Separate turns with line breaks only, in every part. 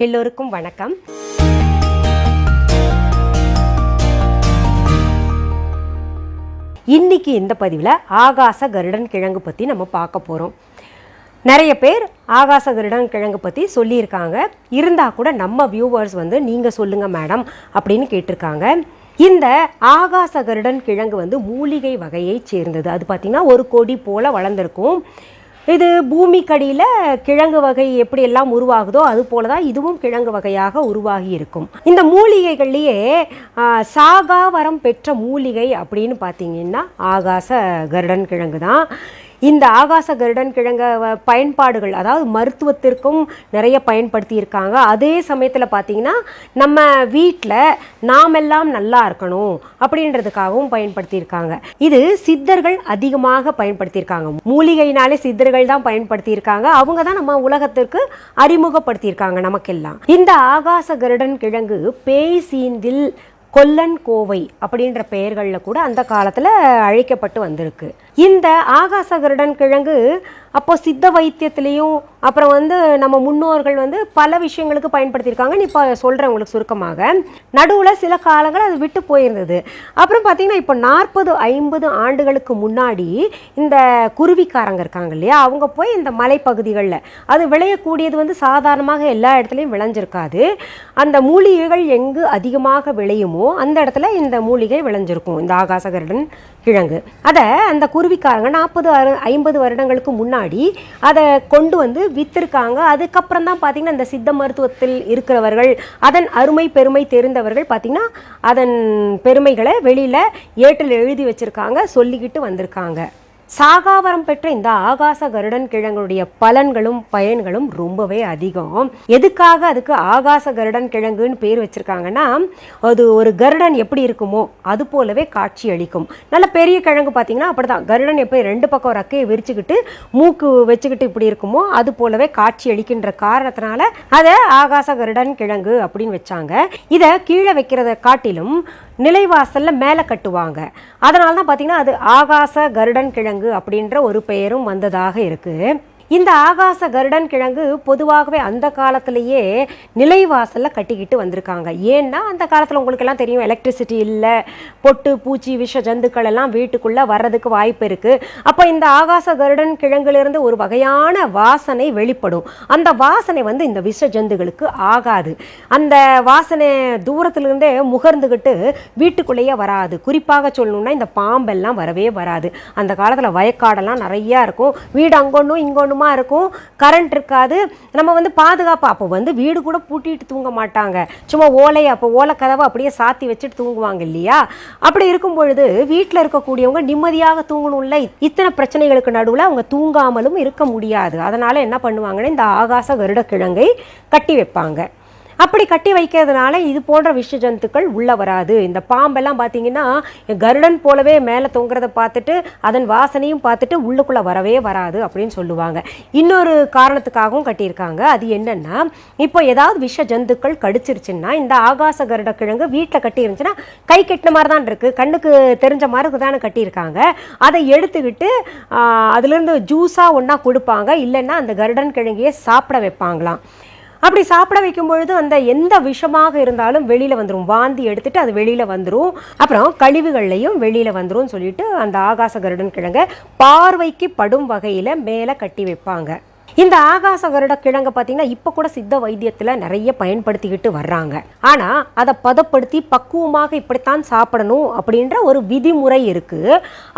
எல்லோருக்கும் வணக்கம். இன்னைக்கு இந்த பதிவில் ஆகாச கருடன் கிழங்கு பற்றி நம்ம பார்க்க போகிறோம் நிறைய பேர் ஆகாச கருடன் கிழங்கு பற்றி சொல்லியிருக்காங்க. இருந்தால் கூட நம்ம வியூவர்ஸ் வந்து நீங்கள் சொல்லுங்கள் மேடம் அப்படின்னு கேட்டிருக்காங்க. இந்த ஆகாச கருடன் கிழங்கு வந்து மூலிகை வகையைச் சேர்ந்தது. அது பார்த்திங்கன்னா ஒரு கொடி போல் வளர்ந்துருக்கும். இது பூமிக்கடியில் கிழங்கு வகை எப்படி எல்லாம் உருவாகுதோ அது போல தான் இதுவும் கிழங்கு வகையாக உருவாகி இருக்கும். இந்த மூலிகைகள்லேயே சாகாவரம் பெற்ற மூலிகை அப்படின்னு பார்த்தீங்கன்னா ஆகாச கருடன் கிழங்கு தான் இந்த ஆகாச கருடன் கிழங்க வ- பயன்பாடுகள் அதாவது மருத்துவத்திற்கும் நிறைய பயன்படுத்தியிருக்காங்க. அதே சமயத்தில் பார்த்தீங்கன்னா நம்ம வீட்டில் நாமெல்லாம் நல்லா இருக்கணும் அப்படின்றதுக்காகவும் பயன்படுத்தியிருக்காங்க. இது சித்தர்கள் அதிகமாக பயன்படுத்தியிருக்காங்க. மூலிகைனாலே சித்தர்கள் தான் பயன்படுத்தியிருக்காங்க. அவங்க தான் நம்ம உலகத்திற்கு அறிமுகப்படுத்தியிருக்காங்க நமக்கெல்லாம். இந்த ஆகாச கருடன் கிழங்கு பேய் சீந்தில் கொல்லன் கோவை அப்படின்ற பெயர்களில் கூட அந்த காலத்தில் அழைக்கப்பட்டு வந்திருக்கு. இந்த ஆகாச கருடன் கிழங்கு அப்போ சித்த வைத்தியத்திலையும் அப்புறம் வந்து நம்ம முன்னோர்கள் வந்து பல விஷயங்களுக்கு பயன்படுத்தியிருக்காங்கன்னு இப்போ சொல்கிறேன் உங்களுக்கு சுருக்கமாக. நடுவில் சில காலங்கள் அது விட்டு போயிருந்தது. அப்புறம் பார்த்தீங்கன்னா இப்போ நாற்பது ஐம்பது ஆண்டுகளுக்கு முன்னாடி இந்த குருவிக்காரங்க இருக்காங்க இல்லையா? அவங்க போய் இந்த மலைப்பகுதிகளில் அது விளையக்கூடியது வந்து சாதாரணமாக எல்லா இடத்துலையும் விளைஞ்சிருக்காது. அந்த மூலிகைகள் எங்கு அதிகமாக விளையுமோ அந்த இடத்துல இந்த மூலிகை விளைஞ்சிருக்கும் இந்த ஆகாசகருடன் கிழங்கு. அதை அந்த குருவிக்காரங்க நாற்பது ஐம்பது வருடங்களுக்கு முன்னாடி அதை கொண்டு வந்து வித்திருக்காங்க. அதுக்கப்புறம் தான் பார்த்திங்கன்னா இந்த சித்த மருத்துவத்தில் இருக்கிறவர்கள் அதன் அருமை பெருமை தெரிந்தவர்கள் பார்த்தீங்கன்னா அதன் பெருமைகளை வெளியில் ஏட்டில் எழுதி வச்சுருக்காங்க சொல்லிக்கிட்டு வந்திருக்காங்க. சாகாவரம் பெற்ற இந்த ஆகாச கருடன் கிழங்குடைய பலன்களும் பயன்களும் ரொம்பவே அதிகம். எதுக்காக அதுக்கு ஆகாச கருடன் கிழங்குன்னு பேர் வச்சுருக்காங்கன்னா அது ஒரு கருடன் எப்படி இருக்குமோ அது போலவே காட்சி அளிக்கும். நல்ல பெரிய கிழங்கு பார்த்தீங்கன்னா அப்படிதான். கருடன் எப்படி ரெண்டு பக்கம் ரக்கையை விரிச்சுக்கிட்டு மூக்கு வச்சுக்கிட்டு இப்படி இருக்குமோ அது போலவே காட்சி அளிக்கின்ற காரணத்தினால அதை ஆகாச கருடன் கிழங்கு அப்படின்னு வச்சாங்க. இதை கீழே வைக்கிறத காட்டிலும் நிலைவாசலில் மேலே கட்டுவாங்க. அதனால தான் பார்த்தீங்கன்னா அது ஆகாச கருடன் கிழங்கு அப்படின்ற ஒரு பெயரும் வந்ததாக இருக்குது இந்த ஆகாச கருடன் கிழங்கு பொதுவாகவே அந்த காலத்திலேயே நிலைவாசலில் கட்டிக்கிட்டு வந்திருக்காங்க. ஏன்னா அந்த காலத்தில் உங்களுக்கெல்லாம் தெரியும் எலக்ட்ரிசிட்டி இல்லை பொட்டு பூச்சி விஷ ஜந்துக்கள் எல்லாம் வீட்டுக்குள்ளே வர்றதுக்கு வாய்ப்பு இருக்குது அப்போ இந்த ஆகாச கருடன் கிழங்குலேருந்து ஒரு வகையான வாசனை வெளிப்படும். அந்த வாசனை வந்து இந்த விஷ ஜந்துகளுக்கு ஆகாது. அந்த வாசனை தூரத்திலிருந்தே முகர்ந்துக்கிட்டு வீட்டுக்குள்ளேயே வராது. குறிப்பாக சொல்லணும்னா இந்த பாம்பெல்லாம் வரவே வராது. அந்த காலத்தில் வயக்காடெல்லாம் நிறையா இருக்கும். வீடு அங்கொன்னும் இங்கொன்னுமா இருக்கும். கரண்ட் இருக்காது. நம்ம வந்து பாதுகாப்பு அப்போ வந்து வீடு கூட பூட்டிட்டு தூங்க மாட்டாங்க. சும்மா ஓலை அப்போ ஓலை கதவை அப்படியே சாத்தி வச்சுட்டு தூங்குவாங்க இல்லையா? அப்படி இருக்கும் பொழுது வீட்டில் இருக்கக்கூடியவங்க நிம்மதியாக தூங்கணும்ல இத்தனை பிரச்சனைகளுக்கு நடுவில் அவங்க தூங்காமலும் இருக்க முடியாது. அதனால் என்ன பண்ணுவாங்கன்னா இந்த ஆகாச கருடக்கிழங்கை கட்டி வைப்பாங்க. அப்படி கட்டி வைக்கிறதுனால இது போன்ற விஷ ஜந்துக்கள் உள்ள வராது. இந்த பாம்பெல்லாம் பார்த்தீங்கன்னா கருடன் போலவே மேலே தொங்குறத பார்த்துட்டு அதன் வாசனையும் பார்த்துட்டு உள்ளுக்குள்ள வரவே வராது அப்படின்னு சொல்லுவாங்க. இன்னொரு காரணத்துக்காகவும் கட்டியிருக்காங்க. அது என்னன்னா இப்போ ஏதாவது விஷ ஜந்துக்கள் கடிச்சிருச்சுன்னா இந்த ஆகாச கருட கிழங்கு வீட்டில் கட்டி இருந்துச்சுன்னா கை கெட்டின மாதிரி தான் இருக்கு. கண்ணுக்கு தெரிஞ்ச மாதிரி தானே கட்டியிருக்காங்க. அதை எடுத்துக்கிட்டு அதுலேருந்து ஜூஸாக ஒன்றா கொடுப்பாங்க. இல்லைன்னா அந்த கருடன் கிழங்கையே சாப்பிட வைப்பாங்களாம். அப்படி சாப்பிட வைக்கும் பொழுது அந்த எந்த விஷமாக இருந்தாலும் வெளியில் வந்துடும் வாந்தி எடுத்துட்டு அது வெளியில் வந்துடும் அப்புறம் கழிவுகள்லையும் வெளியில் வந்துடும் சொல்லிட்டு அந்த ஆகாச கருடன் கிழங்க பார்வைக்கு படும் வகையில் மேலே கட்டி வைப்பாங்க. இந்த ஆகாச கருட கிழங்க பார்த்தீங்கன்னா இப்போ கூட சித்த வைத்தியத்தில் நிறைய பயன்படுத்திக்கிட்டு வர்றாங்க. ஆனால் அதை பதப்படுத்தி பக்குவமாக இப்படித்தான் சாப்பிடணும் அப்படின்ற ஒரு விதிமுறை இருக்கு.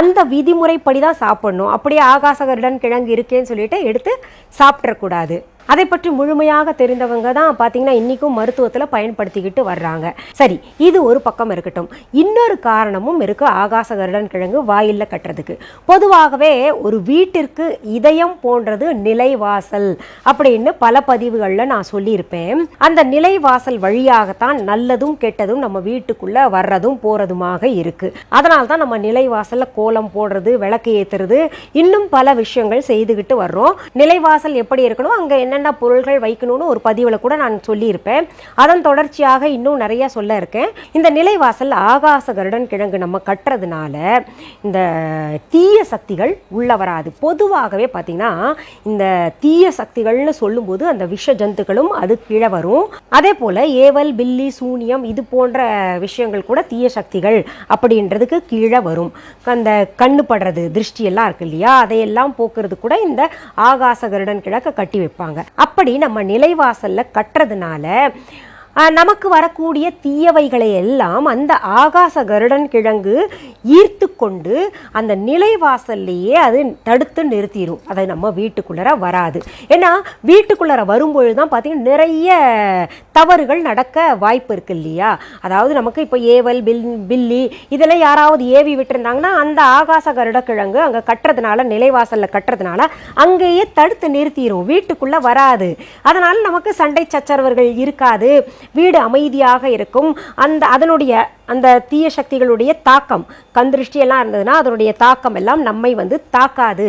அந்த விதிமுறைப்படி தான் சாப்பிடணும். அப்படியே ஆகாச கருடன் கிழங்கு இருக்கேன்னு சொல்லிட்டு எடுத்து சாப்பிட்றக்கூடாது அதை பற்றி முழுமையாக தெரிந்தவங்க தான் பார்த்தீங்கன்னா இன்றைக்கும் மருத்துவத்தில் பயன்படுத்திக்கிட்டு வர்றாங்க. சரி இது ஒரு பக்கம் இருக்கட்டும். இன்னொரு காரணமும் இருக்குது ஆகாச கருடன் கிழங்கு வாயிலில் கட்டுறதுக்கு. பொதுவாகவே ஒரு வீட்டிற்கு இதயம் போன்றது நிலைவாசல் அப்படின்னு பல பதிவுகளில் நான் சொல்லியிருப்பேன். அந்த நிலைவாசல் வழியாகத்தான் நல்லதும் கெட்டதும் நம்ம வீட்டுக்குள்ள வர்றதும் போறதுமாக இருக்கு. அதனால தான் நம்ம நிலைவாசல்ல கோலம் போடுறது விளக்கு ஏத்துறது இன்னும் பல விஷயங்கள் செய்துகிட்டு வர்றோம். நிலைவாசல் எப்படி இருக்கணும்? அங்க என்ன என்னென்ன பொருள்கள் வைக்கணும்னு ஒரு பதிவில் கூட நான் சொல்லியிருப்பேன். அதன் தொடர்ச்சியாக இன்னும் நிறைய சொல்ல இருக்கேன். இந்த நிலைவாசல் ஆகாச கருடன் கிழங்கு நம்ம கட்டுறதுனால இந்த தீய சக்திகள் உள்ள வராது. பொதுவாகவே பார்த்தீங்கன்னா இந்த தீய சக்திகள்னு சொல்லும்போது அந்த விஷ ஜந்துக்களும் அது கீழே வரும். அதே போல் ஏவல் பில்லி சூனியம் இது போன்ற விஷயங்கள் கூட தீய சக்திகள் அப்படின்றதுக்கு கீழே வரும். அந்த கண்ணு படுறது திருஷ்டி எல்லாம் இருக்கு இல்லையா? அதையெல்லாம் போக்குறது கூட இந்த ஆகாச கருடன் கிழக்க கட்டி வைப்பாங்க. அப்படி நம்ம நிலைவாசல்ல கட்டுறதுனால நமக்கு வரக்கூடிய தீயவைகளை எல்லாம் அந்த ஆகாச கருடன் கிழங்கு ஈர்த்து கொண்டு அந்த நிலைவாசல்லையே அது தடுத்து நிறுத்திடும் அதை நம்ம வீட்டுக்குள்ளர வராது. ஏன்னா வீட்டுக்குள்ளர வரும்பொழுது தான் பார்த்தீங்கன்னா நிறைய தவறுகள் நடக்க வாய்ப்பு இருக்கு இல்லையா அதாவது நமக்கு இப்போ ஏவல் பில் பில்லி இதெல்லாம் யாராவது ஏவி விட்டுருந்தாங்கன்னா அந்த ஆகாச கருட கிழங்கு அங்கே கட்டுறதுனால நிலைவாசலில் கட்டுறதுனால அங்கேயே தடுத்து நிறுத்திடும் வீட்டுக்குள்ளே வராது. அதனால் நமக்கு சண்டை சச்சரவர்கள் இருக்காது. வீடு அமைதியாக இருக்கும். அந்த அதனுடைய அந்த தீய சக்திகளுடைய தாக்கம் கந்திருஷ்டியெல்லாம் எல்லாம் இருந்ததுன்னா அதனுடைய தாக்கம் எல்லாம் நம்மை வந்து தாக்காது.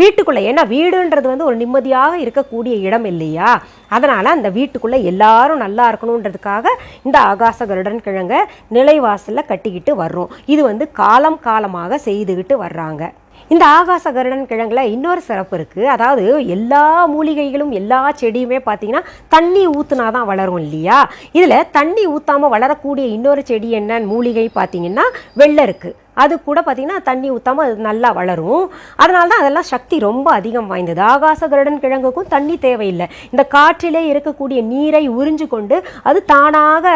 வீட்டுக்குள்ளே ஏன்னா வீடுன்றது வந்து ஒரு நிம்மதியாக இருக்கக்கூடிய இடம் இல்லையா? அதனால் அந்த வீட்டுக்குள்ளே எல்லாரும் நல்லா இருக்கணுன்றதுக்காக இந்த ஆகாச கருடன் கிழங்க நிலைவாசலில் கட்டிக்கிட்டு வர்றோம். இது வந்து காலம் காலமாக செய்துக்கிட்டு வர்றாங்க. இந்த ஆகாச கருடன் கிழங்குல இன்னொரு சிறப்பு இருக்குது அதாவது எல்லா மூலிகைகளும் எல்லா செடியுமே பார்த்தீங்கன்னா தண்ணி ஊற்றுனா தான் வளரும் இல்லையா? இதில் தண்ணி ஊற்றாமல் வளரக்கூடிய இன்னொரு செடி என்ன? மூலிகை பார்த்தீங்கன்னா வெள்ளை இருக்குது அது கூட பார்த்திங்கன்னா தண்ணி ஊற்றாமல் அது நல்லா வளரும். அதனால தான் அதெல்லாம் சக்தி ரொம்ப அதிகம் வாய்ந்தது. ஆகாச கருடன் கிழங்குக்கும் தண்ணி தேவையில்லை. இந்த காற்றிலே இருக்கக்கூடிய நீரை உறிஞ்சு கொண்டு அது தானாக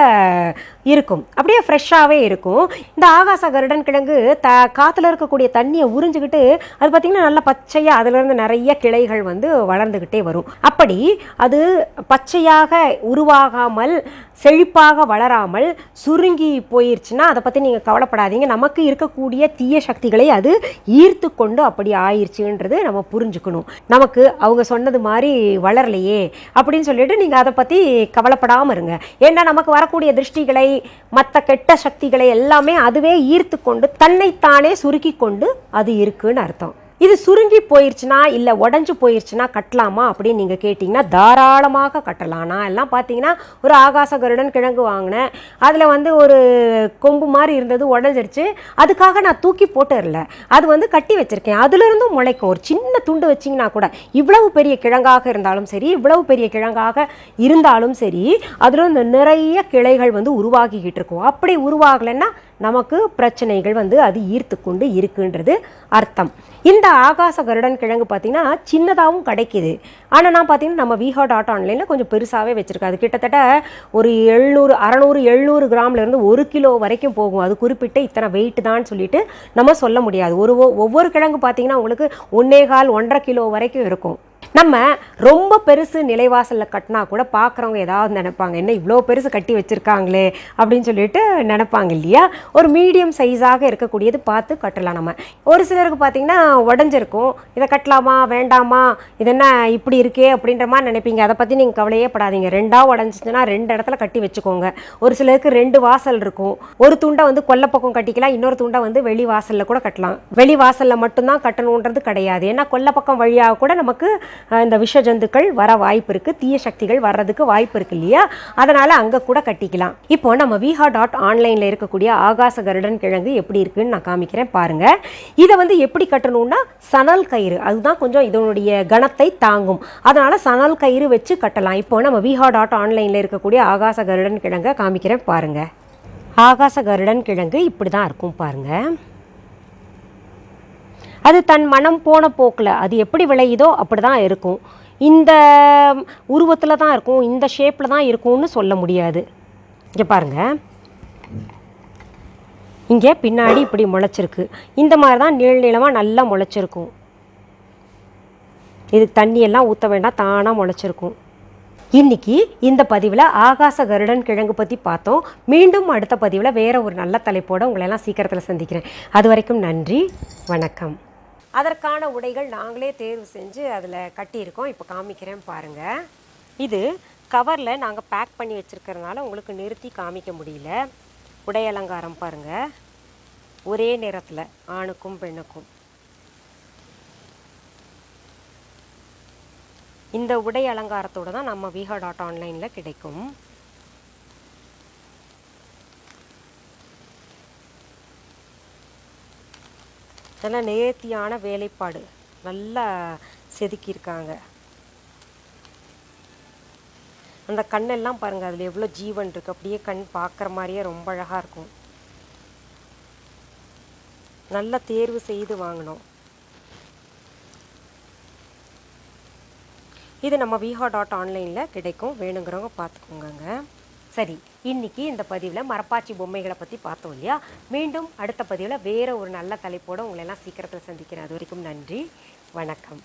இருக்கும். அப்படியே ஃப்ரெஷ்ஷாகவே இருக்கும். இந்த ஆகாச கருடன் கிழங்கு த காற்றுல இருக்கக்கூடிய தண்ணியை உறிஞ்சுக்கிட்டு அது பார்த்திங்கன்னா நல்லா பச்சையாக அதுலேருந்து நிறைய கிளைகள் வந்து வளர்ந்துக்கிட்டே வரும். அப்படி அது பச்சையாக உருவாகாமல் செழிப்பாக வளராமல் சுருங்கி போயிருச்சுன்னா அதை பற்றி நீங்கள் கவலைப்படாதீங்க. நமக்கு இருக்கக்கூடிய தீய சக்திகளை அது ஈர்த்து கொண்டு அப்படி ஆயிடுச்சுன்றது நம்ம புரிஞ்சுக்கணும். நமக்கு அவங்க சொன்னது மாதிரி வளரலையே அப்படின்னு சொல்லிட்டு நீங்கள் அதை பற்றி கவலைப்படாமல் இருங்க. ஏன்னா நமக்கு வரக்கூடிய திருஷ்டிகளை மற்ற கெட்ட சக்திகளை எல்லாமே அதுவே ஈர்த்து கொண்டு தன்னைத்தானே சுருக்கி கொண்டு அது இருக்குன்னு அர்த்தம். இது சுருங்கி போயிடுச்சுன்னா இல்லை உடஞ்சி போயிருச்சுன்னா கட்டலாமா அப்படின்னு நீங்கள் கேட்டிங்கன்னா தாராளமாக கட்டலாம். நான் எல்லாம் பார்த்தீங்கன்னா ஒரு ஆகாச கருடன் கிழங்கு வாங்கினேன். அதில் வந்து ஒரு கொம்பு மாதிரி இருந்தது உடஞ்சிருச்சு. அதுக்காக நான் தூக்கி போட்டுறல அது வந்து கட்டி வச்சிருக்கேன். அதுலேருந்தும் முளைக்கும். ஒரு சின்ன துண்டு வச்சிங்கன்னா கூட இவ்வளவு பெரிய கிழங்காக இருந்தாலும் சரி இவ்வளவு பெரிய கிழங்காக இருந்தாலும் சரி அதில் இந்த நிறைய கிளைகள் வந்து உருவாகிக்கிட்டு இருக்கும். அப்படி உருவாகலைன்னா நமக்கு பிரச்சனைகள் வந்து அது ஈர்த்து கொண்டு இருக்குன்றது அர்த்தம். இந்த ஆகாச கருடன் கிழங்கு பார்த்தீங்கன்னா சின்னதாகவும் கிடைக்குது. ஆனால் நான் பார்த்தீங்கன்னா நம்ம விஹா டாட் ஆன்லைனில் கொஞ்சம் பெருசாகவே வச்சுருக்கேன். அது கிட்டத்தட்ட ஒரு எழுநூறு அறநூறு எழுநூறு கிராம்லேருந்து ஒரு கிலோ வரைக்கும் போகும். அது குறிப்பிட்ட இத்தனை வெயிட் தான் சொல்லிட்டு நம்ம சொல்ல முடியாது. ஒரு ஒவ்வொரு கிழங்கு பார்த்தீங்கன்னா உங்களுக்கு ஒன்னே கால் ஒன்றரை கிலோ வரைக்கும் இருக்கும். நம்ம ரொம்ப பெருசு நிலைவாசலில் கட்டினா கூட பார்க்குறவங்க ஏதாவது நினைப்பாங்க என்ன இவ்வளோ பெருசு கட்டி வச்சுருக்காங்களே? அப்படின்னு சொல்லிட்டு நினைப்பாங்க இல்லையா? ஒரு மீடியம் சைஸாக இருக்கக்கூடியது பார்த்து கட்டலாம் நம்ம. ஒரு சிலருக்கு பார்த்தீங்கன்னா உடஞ்சிருக்கும். இதை கட்டலாமா? வேண்டாமா? இது என்ன இப்படி இருக்கே? அப்படின்ற மாதிரி நினைப்பீங்க. அதை பற்றி நீங்கள் கவலையே படாதீங்க. ரெண்டாக உடஞ்சிச்சுன்னா ரெண்டு இடத்துல கட்டி வச்சுக்கோங்க. ஒரு சிலருக்கு ரெண்டு வாசல் இருக்கும். ஒரு துண்டை வந்து கொல்லப்பக்கம் கட்டிக்கலாம். இன்னொரு துண்டை வந்து வெளி வாசலில் கூட கட்டலாம். வெளி வாசலில் மட்டும்தான் கட்டணுன்றது கிடையாது. ஏன்னா கொல்லப்பக்கம் வழியாக கூட நமக்கு இந்த விஷ ஜந்துக்கள் வர வாய்ப்பு இருக்குது தீய சக்திகள் வர்றதுக்கு வாய்ப்பு இருக்கு இல்லையா? அதனால் அங்கே கூட கட்டிக்கலாம். இப்போ நம்ம விஹா டாட் ஆன்லைனில் இருக்கக்கூடிய ஆகாச கருடன் கிழங்கு எப்படி இருக்குன்னு நான் காமிக்கிறேன் பாருங்கள் இதை வந்து எப்படி கட்டணும்னா சணல் கயிறு. அதுதான் கொஞ்சம் இதனுடைய கணத்தை தாங்கும். அதனால் சணல் கயிறு வச்சு கட்டலாம். இப்போ நம்ம விஹா டாட் ஆன்லைனில் இருக்கக்கூடிய ஆகாச கருடன் கிழங்கை காமிக்கிறேன் பாருங்கள் ஆகாச கருடன் கிழங்கு இப்படி தான் இருக்கும் பாருங்கள் அது தன் மனம் போன போக்கில் அது எப்படி விளையுதோ அப்படி தான் இருக்கும். இந்த உருவத்தில் தான் இருக்கும் இந்த ஷேப்பில் தான் இருக்கும்னு சொல்ல முடியாது. இங்கே பாருங்க. இங்கே பின்னாடி இப்படி முளைச்சிருக்கு. இந்த மாதிரி தான் நீள் நீளமாக நல்லா முளைச்சிருக்கும். இதுக்கு தண்ணியெல்லாம் ஊற்ற வேண்டாம் தானாக முளைச்சிருக்கும். இன்னைக்கு இந்த பதிவில் ஆகாச கருடன் கிழங்கு பற்றி பார்த்தோம். மீண்டும் அடுத்த பதிவில் வேறு ஒரு நல்ல தலைப்போடு உங்களை எல்லாம் சீக்கிரத்தில் சந்திக்கிறேன். அது வரைக்கும் நன்றி வணக்கம். அதற்கான உடைகள் நாங்களே தேர்வு செஞ்சு அதில் கட்டியிருக்கோம். இப்போ காமிக்கிறேன் பாருங்கள் இது கவரில் நாங்கள் பேக் பண்ணி வச்சுருக்கறதுனால உங்களுக்கு நிறுத்தி காமிக்க முடியல. உடை அலங்காரம் பாருங்கள் ஒரே நேரத்தில் ஆணுக்கும் பெண்ணுக்கும். இந்த உடை அலங்காரத்தோட தான் நம்ம விஹா டாட் ஆன்லைனில் கிடைக்கும். அதெல்லாம் நேர்த்தியான வேலைப்பாடு. நல்லா செதுக்கியிருக்காங்க. அந்த கண்ணெல்லாம் பாருங்கள் அதில் எவ்வளோ ஜீவன் இருக்குது அப்படியே கண் பார்க்குற மாதிரியே ரொம்ப அழகாக இருக்கும். நல்லா தேர்வு செய்து வாங்கினோம் இது நம்ம விஹா டாட் ஆன்லைனில் கிடைக்கும். வேணுங்கிறவங்க பார்த்துக்கோங்க சரி. இன்னைக்கு இந்த பதிவில் மரப்பாச்சி பொம்மைகளை பற்றி பார்த்தோம் இல்லையா? மீண்டும் அடுத்த பதிவில் வேறு ஒரு நல்ல தலைப்போடு உங்களை எல்லாம் சீக்கிரத்தில் சந்திக்கிறேன். அது வரைக்கும் நன்றி. வணக்கம்.